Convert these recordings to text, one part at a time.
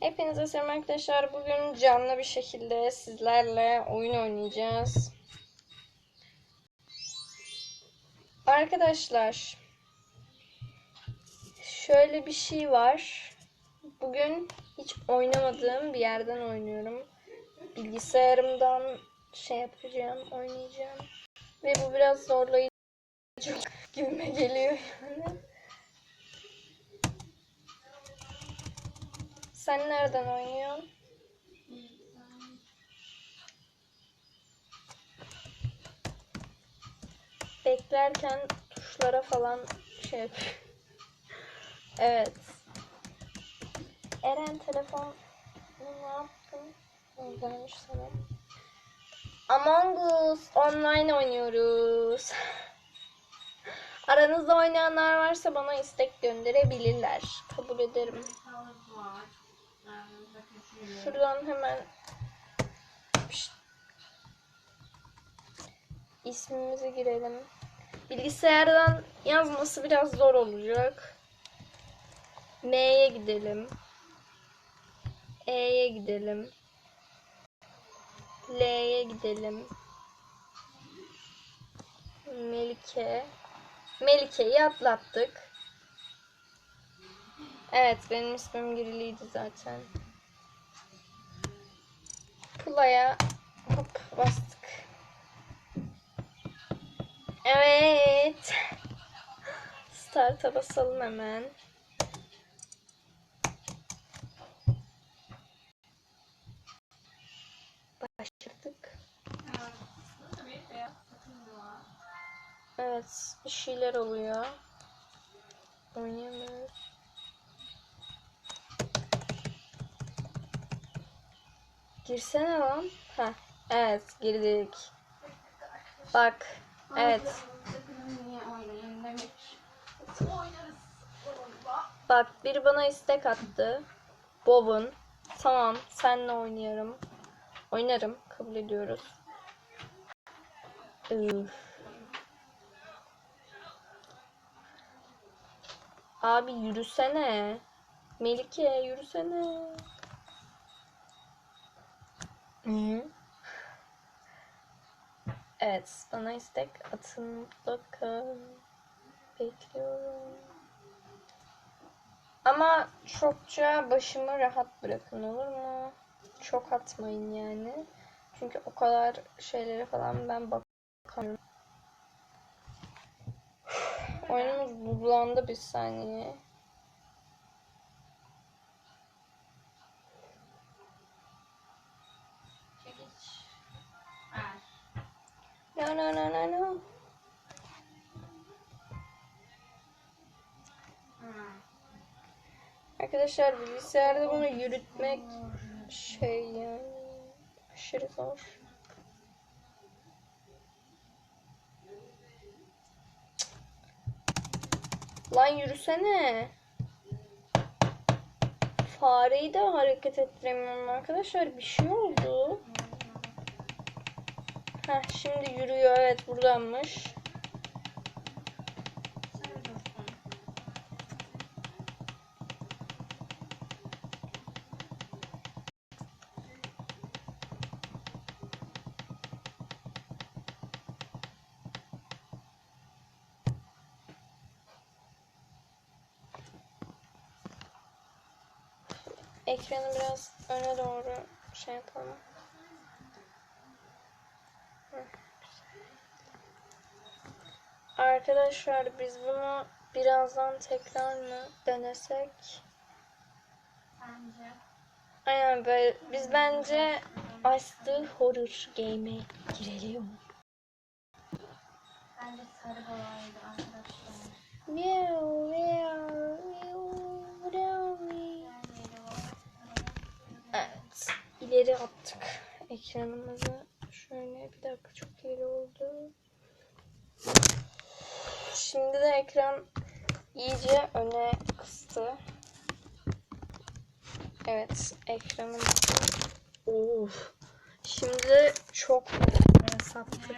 Hepinize selam arkadaşlar. Bugün canlı bir şekilde sizlerle oyun oynayacağız. Arkadaşlar şöyle bir şey var. Bugün hiç oynamadığım bir yerden oynuyorum. Bilgisayarımdan şey yapacağım, oynayacağım. Ve bu biraz zorlayıcı gibime geliyor yani. Sen nereden oynuyorsun? Beklerken tuşlara falan şey. Evet. Eren telefon ne yaptın? Gelmiş sana. Among Us online oynuyoruz. Aranızda oynayanlar varsa bana istek gönderebilirler. Kabul ederim. Şuradan hemen Pişt. ismimizi girelim. Bilgisayardan yazması biraz zor olacak. M'ye gidelim. E'ye gidelim. L'ye gidelim. Melike. Melike'yi atlattık. Evet benim ismim giriliydi zaten. Play'a hop bastık. Evet. Start'a basalım hemen. Başladık. Evet, bir şeyler oluyor. Oynayamıyoruz. Girsene lan. Ha, evet girdik. Bak, evet. Bak biri bana istek attı. Bob'un. Tamam, senle oynuyorum. Oynarım, kabul ediyoruz. Üf. Abi yürüsene. Melike yürüsene. Evet, bana istek atın mutlaka. Bekliyorum. Ama çokça başımı rahat bırakın olur mu? Çok atmayın yani. Çünkü o kadar şeylere falan ben bakamıyorum. Oyunumuz buzlandı bir saniye. No no no no no. Arkadaşlar bilgisayarda bunu yürütmek şey yani aşırı zor. Lan yürüsene. Fareyi de hareket ettiremiyorum arkadaşlar. Bir şey oldu. Heh, şimdi yürüyor. Evet buradanmış. Ekranı biraz öne doğru şey yapalım. Hı, güzel. Arkadaşlar biz bunu birazdan tekrar mı denesek? Bence. Aynen böyle biz bence Ice Horror Game'e girelim. Bence sarı boyaydı arkadaşlar. Meow meow meow. Evet. ileri attık ekranımızı. Şöyle bir dakika çok ileri oldu. De ekran iyice öne kıstı. Evet ekranımız. Of. Şimdi çok sattık.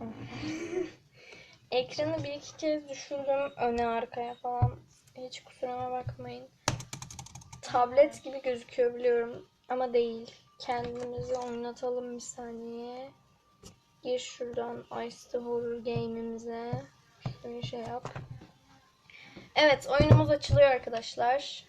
Ekranı bir iki kez düşürdüm öne arkaya falan. Hiç kusuruma bakmayın. tablet gibi gözüküyor biliyorum ama değil. Kendimizi oynatalım bir saniye. Gir şuradan Ice the Horror Game'imize. Şöyle şey yap. Evet oyunumuz açılıyor arkadaşlar.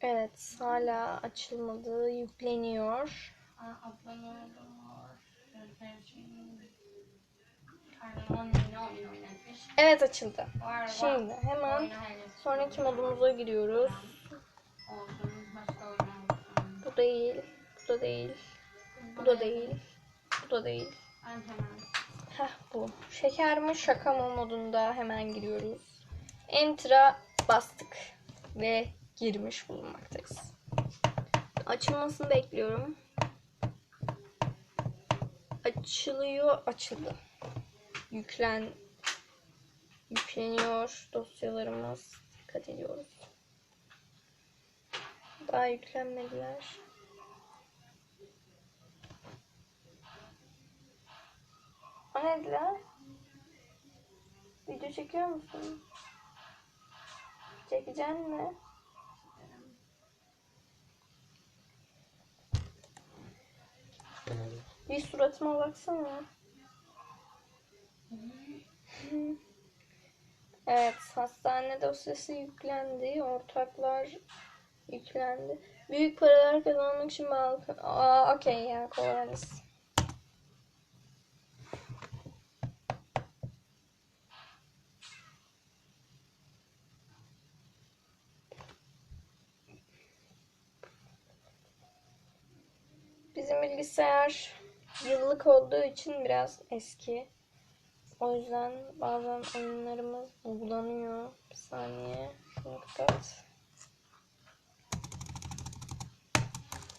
Evet hala açılmadı. Yükleniyor. Aa, ablam olur. Gözler için. Karnım oyun oyun oynatmış. Evet açıldı. Şimdi hemen sonraki modumuza giriyoruz. Bu değil. Bu da değil. Bu da değil. Bu da değil. Heh bu. Şeker mi şaka mı modunda hemen giriyoruz. Enter'a bastık. Ve girmiş bulunmaktayız. Açılmasını bekliyorum. Açılıyor. Açıldı. Yüklen. Yükleniyor dosyalarımız. Dikkat ediyoruz. Daha yüklenmediler. O neydi lan? Video çekiyor musun? Çekeceksin mi? Bir suratıma baksana. Evet, hastane dosyası yüklendi. Ortaklar yüklendi. Büyük paralar kazanmak için bağlı. Aa, okey ya, kovalarız. Bizim bilgisayar yıllık olduğu için biraz eski. O yüzden bazen oyunlarımız buğulanıyor. Bir saniye. Şunu kapat.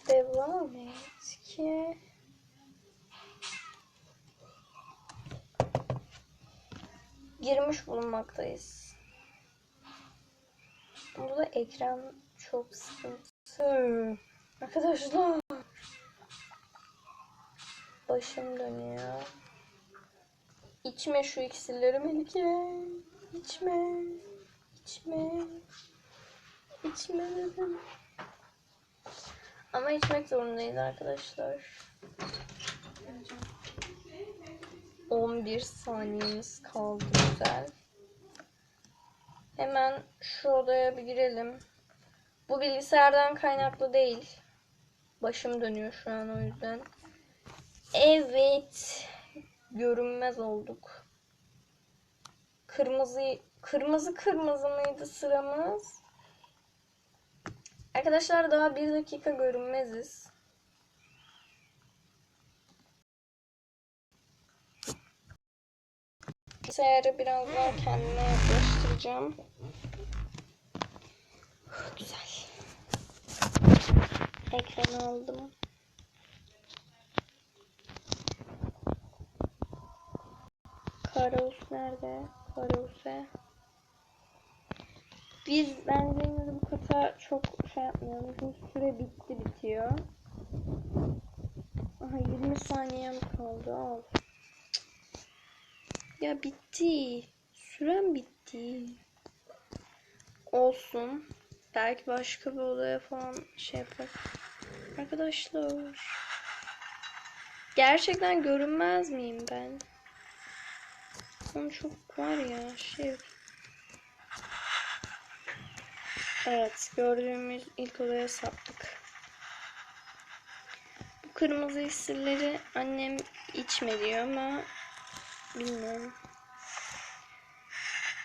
Devam et ki. Girmiş bulunmaktayız. Burada ekran çok sıkıntı. Arkadaşlar. Başım dönüyor. İçme şu iksirleri Melike. İçme. İçme. İçme dedim. Ama içmek zorundayız arkadaşlar. 11 saniyemiz kaldı güzel. Hemen şu odaya bir girelim. Bu bilgisayardan kaynaklı değil. Başım dönüyor şu an o yüzden. Evet. Görünmez olduk. Kırmızı kırmızı kırmızı mıydı sıramız? Arkadaşlar daha bir dakika görünmeziz. Bilgisayarı biraz daha kendime yaklaştıracağım. Güzel. Ekranı aldım. Karos nerede? Karos'e. Biz bence yine de bu kata çok şey yapmayalım. Çünkü süre bitti bitiyor. Aha 20 saniyem kaldı. Al. Ya bitti. Sürem bitti. Olsun. Belki başka bir odaya falan şey yapar. Arkadaşlar. Gerçekten görünmez miyim ben? Son çok var ya şey. Evet gördüğümüz ilk odaya saptık. Bu kırmızı iksirleri annem içme ama bilmiyorum.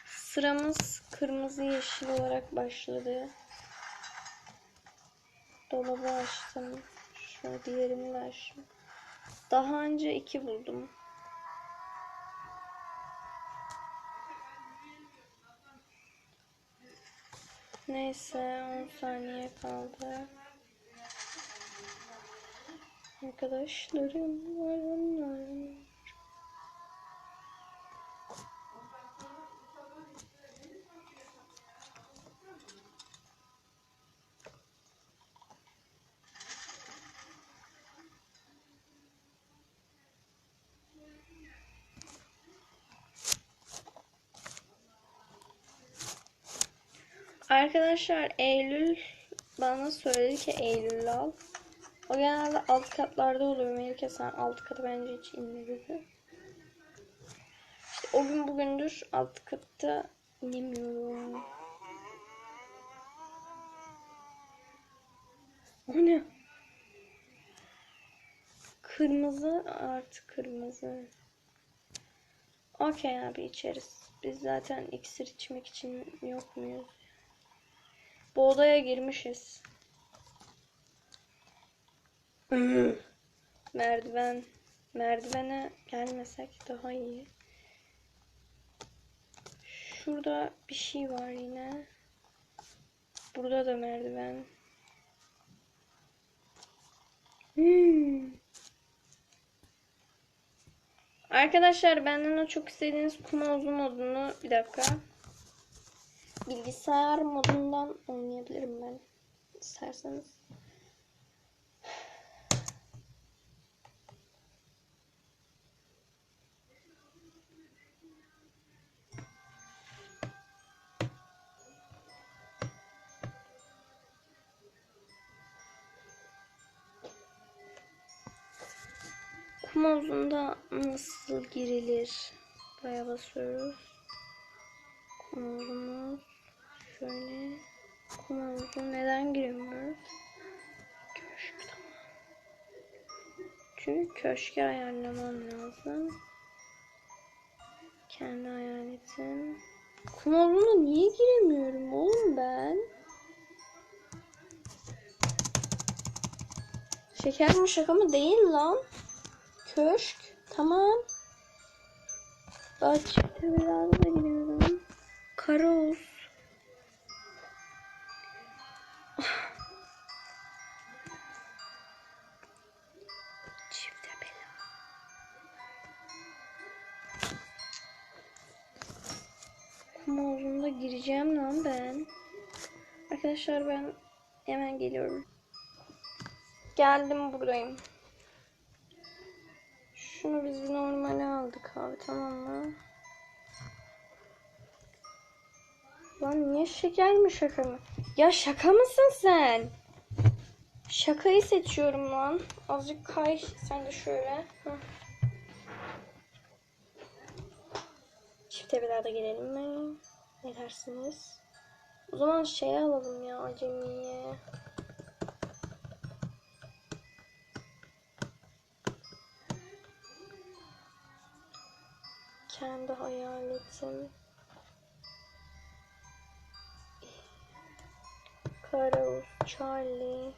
Sıramız kırmızı yeşil olarak başladı. Dolabı açtım. Şöyle diğerini de açtım. Daha önce iki buldum. Neyse 10 saniye kaldı. Arkadaşlarım var onlar. Arkadaşlar Eylül bana söyledi ki Eylül al. O genelde alt katlarda oluyor. Melike sen alt katı bence hiç inme dedi. İşte o gün bugündür alt katta inemiyorum. O ne? Kırmızı artı kırmızı. Okey abi içeriz. Biz zaten iksir içmek için yok muyuz? Bu odaya girmişiz. Merdiven. Merdivene gelmesek daha iyi. Şurada bir şey var yine. Burada da merdiven. Hmm. Arkadaşlar benden o çok istediğiniz kum havuzu modunu bir dakika. Bilgisayar modundan oynayabilirim ben. isterseniz. Kum havuzunda nasıl girilir? Buraya basıyoruz. Kum. Şöyle. Kum havuzu neden giremiyoruz? Köşk tamam. Çünkü köşkü ayarlamam lazım. Kendi hayaletim. Kum havuzuna niye giremiyorum oğlum ben? Şeker mi şaka mı değil lan? Köşk. Tamam. Çifte biraz da giriyorum. Karos. Çifte Havuzunda gireceğim lan ben. Arkadaşlar ben hemen geliyorum. Geldim buradayım. Şunu biz normale aldık abi tamam mı? Lan niye şeker mi şaka mı? Ya şaka mısın sen? Şakayı seçiyorum lan. Azıcık kay sen de şöyle. Hah. Çifte bir daha da gelelim mi? Ne dersiniz? O zaman şey alalım ya acemiye. Kendi hayaletim. Karaoz, Charlie.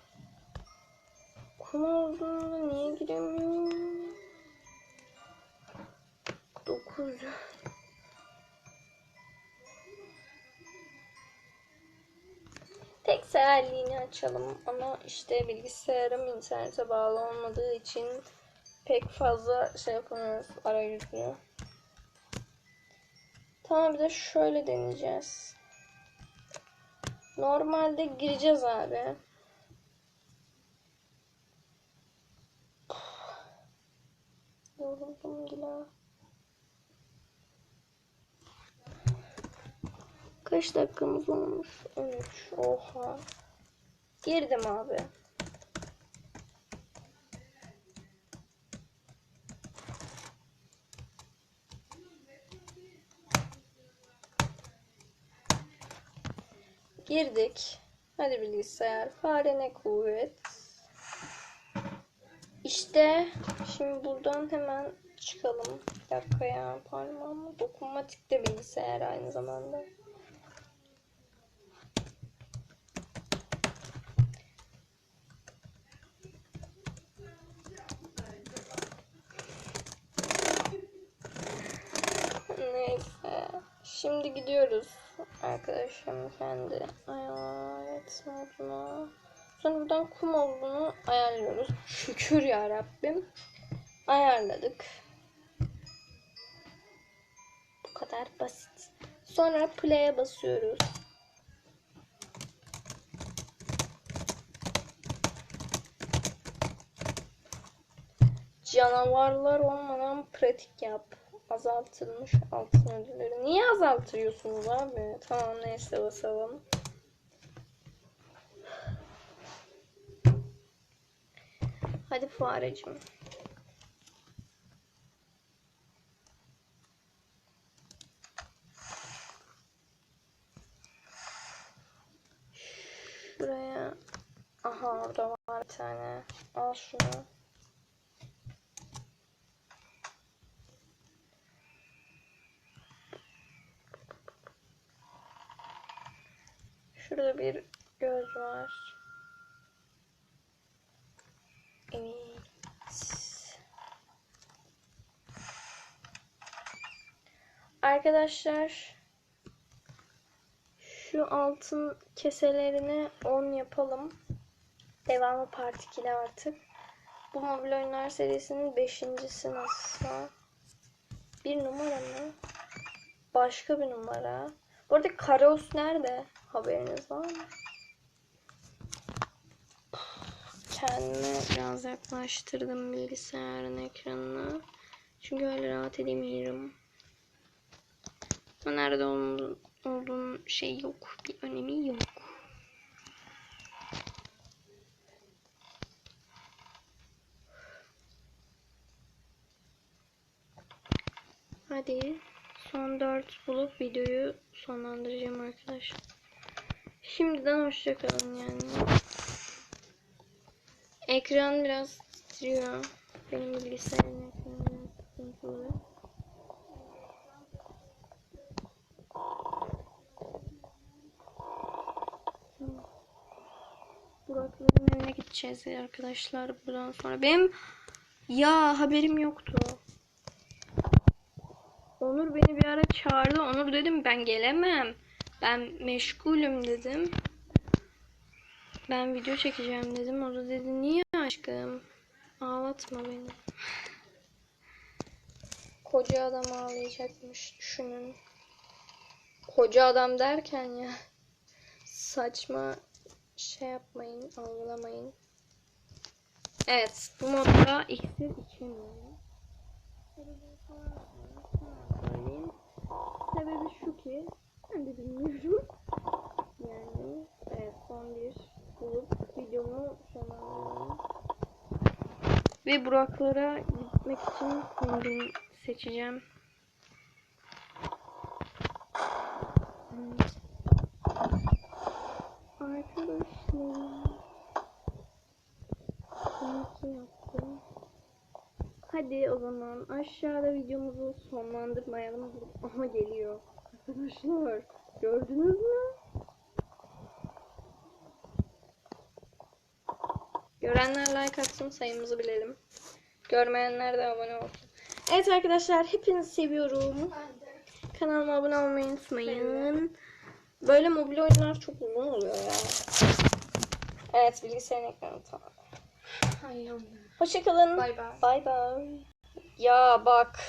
Kum olduğunda niye giremiyorum? 9. Seherliğini açalım ama işte bilgisayarım internete bağlı olmadığı için pek fazla şey yapamıyoruz arayüzünü. Tamam bir de şöyle deneyeceğiz. Normalde gireceğiz abi. Yoruldum Dila. Kaç dakikamız olmuş? 13. Oha. Girdim abi. Girdik. Hadi bilgisayar. Fare ne kuvvet. İşte şimdi buradan hemen çıkalım. Bir dakika ya parmağımı. Dokunmatik de bilgisayar aynı zamanda. Neyse. Şimdi gidiyoruz. Arkadaşım kendi hayalet moduna. Sonra buradan kum olduğunu ayarlıyoruz. Şükür ya Rabbim. Ayarladık. Bu kadar basit. Sonra play'e basıyoruz. Canavarlar olmadan pratik yap. Azaltılmış altın ödülleri. Niye azaltıyorsunuz abi? Tamam neyse basalım. Hadi fareciğim. Şuraya. Aha orada var bir tane. Al şunu. Şurada bir göz var. Evet. Arkadaşlar şu altın keselerini 10 yapalım. Devamı part 2'de artık. Bu mobil oyunlar serisinin 5.si nasıl? Bir numara mı? Başka bir numara. Bu arada Karos nerede? Haberiniz var mı? Kendime biraz yaklaştırdım bilgisayarın ekranını. Çünkü öyle rahat edemiyorum. Nerede olduğum, şey yok. Bir önemi yok. Hadi 4 bulup videoyu sonlandıracağım arkadaşlar. Şimdiden hoşçakalın yani. Ekran biraz titriyor. Benim bilgisayarın ekranı biraz sıkıntılı. Burak'ların evine gideceğiz arkadaşlar buradan sonra. Benim ya haberim yoktu. Onur beni bir ara çağırdı. Onur dedim ben gelemem. Ben meşgulüm dedim. Ben video çekeceğim dedim. O da dedi niye aşkım? Ağlatma beni. Koca adam ağlayacakmış düşünün. Koca adam derken ya. Saçma şey yapmayın, algılamayın. Evet, bu modda iksir içemiyorum. Söyleyeyim. Sebebi şu ki, ben de bilmiyorum. Yani, evet son bir bulup videomu sonlandırıyorum. Ve Buraklara gitmek için kombin seçeceğim. Arkadaşlar. Nasıl yaptım? Hadi o zaman aşağıda videomuzu sonlandırmayalım. Aha geliyor. Arkadaşlar gördünüz mü? Görenler like atsın sayımızı bilelim. Görmeyenler de abone olsun. Evet arkadaşlar hepinizi seviyorum. Kanalıma abone olmayı unutmayın. Böyle mobil oyunlar çok uzun oluyor ya. Evet bilgisayarın ekranı tamam. Ay yandım. Hoşçakalın. Bay bay. Bay bay. Ya bak.